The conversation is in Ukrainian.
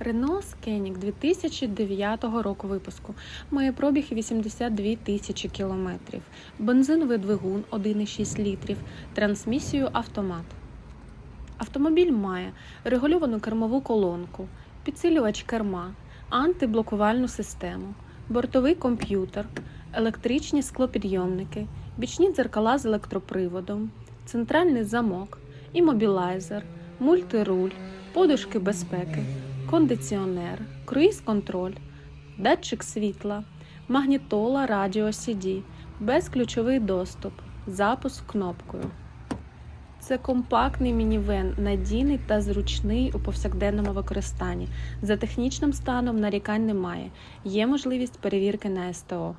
Renault Scenic 2009 року випуску. Має пробіг 82 тисячі кілометрів. Бензиновий двигун 1,6 літрів, трансмісію автомат. Автомобіль має регульовану кермову колонку, підсилювач керма, антиблокувальну систему, бортовий комп'ютер, електричні склопідйомники, бічні дзеркала з електроприводом, центральний замок, імобілайзер, мультируль, подушки безпеки, кондиціонер, круїз-контроль, датчик світла, магнітола радіо CD, безключовий доступ, запуск кнопкою. Це компактний мінівен, надійний та зручний у повсякденному використанні. За технічним станом нарікань немає. Є можливість перевірки на СТО.